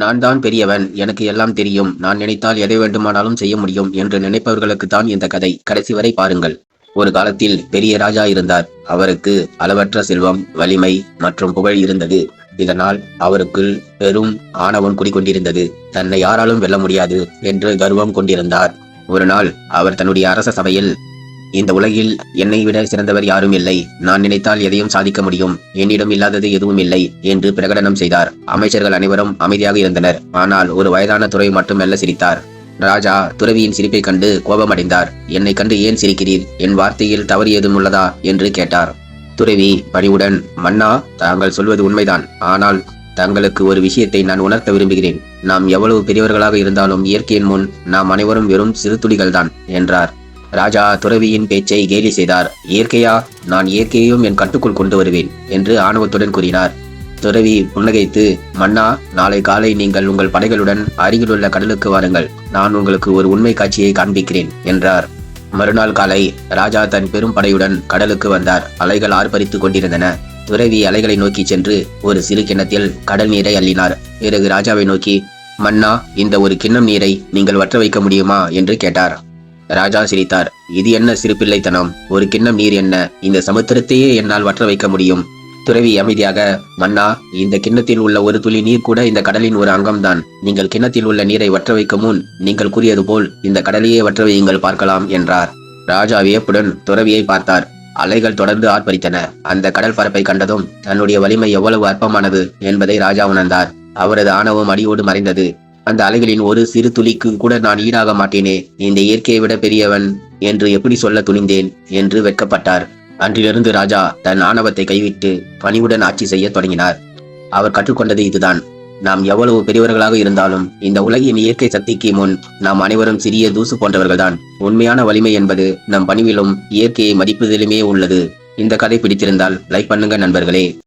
நான் தான் பெரியவன் எனக்கு எல்லாம் தெரியும். நான் நினைத்தால் எதை வேண்டுமானாலும் செய்ய முடியும் என்று நினைப்பவர்களுக்கு தான் இந்த கதை. கடைசி வரை பாருங்கள். ஒரு காலத்தில் பெரிய ராஜா இருந்தார். அவருக்கு அளவற்ற செல்வம் வலிமை மற்றும் புகழ் இருந்தது. இதனால் அவருக்குள் பெரும் ஆணவம் குடிக்கொண்டிருந்தது தன்னை யாராலும் வெல்ல முடியாது என்று கர்வம் கொண்டிருந்தார். ஒரு நாள் அவர் தன்னுடைய அரச சபையில் இந்த உலகில் என்னை விட சிறந்தவர் யாரும் இல்லை. நான் நினைத்தால் எதையும் சாதிக்க முடியும். என்னிடம் இல்லாதது எதுவும் இல்லை என்று பிரகடனம் செய்தார். அமைச்சர்கள் அனைவரும் அமைதியாக இருந்தனர். ஆனால் ஒரு வயதான துறை மட்டும் மெல்ல சிரித்தார். ராஜா துறவியின் சிரிப்பைக் கண்டு கோபமடைந்தார். என்னை கண்டு ஏன் சிரிக்கிறீர்? என் வார்த்தையில் தவறு ஏதும் உள்ளதா? என்று கேட்டார். துறவி பணிவுடன். மன்னா தாங்கள் சொல்வது உண்மைதான். ஆனால் தங்களுக்கு ஒரு விஷயத்தை நான் உணர்த்த விரும்புகிறேன். நாம் எவ்வளவு பெரியவர்களாக இருந்தாலும் இயற்கையின் முன் நாம் அனைவரும் வெறும் சிறு துளிகள்தான் என்றார். ராஜா துறவியின் பேச்சை கேலி செய்தார். இயற்கையா? நான் இயற்கையையும் என் கட்டுக்குள் கொண்டு வருவேன் என்று ஆணவத்துடன் கூறினார். துறவி புன்னகைத்து மன்னா நாளை காலை நீங்கள் உங்கள் படைகளுடன் அருகிலுள்ள கடலுக்கு வாருங்கள். நான் உங்களுக்கு ஒரு உண்மை காட்சியை காண்பிக்கிறேன் என்றார். மறுநாள் காலை ராஜா தன் பெரும் படையுடன் கடலுக்கு வந்தார். அலைகள் ஆர்ப்பரித்துக் கொண்டிருந்தன. துறவி அலைகளை நோக்கி சென்று ஒரு சிறு கிண்ணத்தில் கடல் நீரை அள்ளினார். பிறகு ராஜாவை நோக்கி மன்னா இந்த ஒரு கிண்ணம் நீரை நீங்கள் வற்ற வைக்க முடியுமா? என்று கேட்டார். ராஜா சிரித்தார். இது என்ன சிறுபிள்ளைத்தனம் ஒரு கிண்ணம் நீர் என்ன? இந்த சமுத்திரத்தையே என்னால் வற்ற வைக்க முடியும். துறவி அமைதியாக மன்னா இந்த கிண்ணத்தில் உள்ள ஒரு துளி நீர் கூட இந்த கடலின் ஒரு அங்கம்தான். நீங்கள் கிண்ணத்தில் உள்ள நீரை வற்ற வைக்கும் முன் நீங்கள் கூறியது போல் இந்த கடலையே வற்ற வையுங்கள் பார்க்கலாம் என்றார். ராஜா வியப்புடன் துறவியை பார்த்தார். அலைகள் தொடர்ந்து ஆர்ப்பரித்தன. அந்த கடல் பரப்பை கண்டதும் தன்னுடைய வலிமை எவ்வளவு அற்பமானது என்பதை ராஜா உணர்ந்தார். அவரது ஆணவம் அடியோடு மறைந்தது. அந்த அலைகளின் ஒரு சிறு துளிக்கு கூட நான் ஈடாக மாட்டேனே. இந்த இயற்கையை விட பெரியவன் என்று எப்படி சொல்ல துணிந்தேன் என்று வெட்கப்பட்டார். அன்றிலிருந்து ராஜா தன் ஆணவத்தை கைவிட்டு பணிவுடன் ஆட்சி செய்ய தொடங்கினார். அவர் கற்றுக்கொண்டது இதுதான். நாம் எவ்வளவு பெரியவர்களாக இருந்தாலும் இந்த உலகின் இயற்கை சக்திக்கு முன் நாம் அனைவரும் சிறிய தூசு போன்றவர்கள்தான். உண்மையான வலிமை என்பது நம் பணிவிலும் இயற்கையை மதிப்பதிலுமே உள்ளது. இந்த கதை பிடித்திருந்தால் லைக் பண்ணுங்க நண்பர்களே.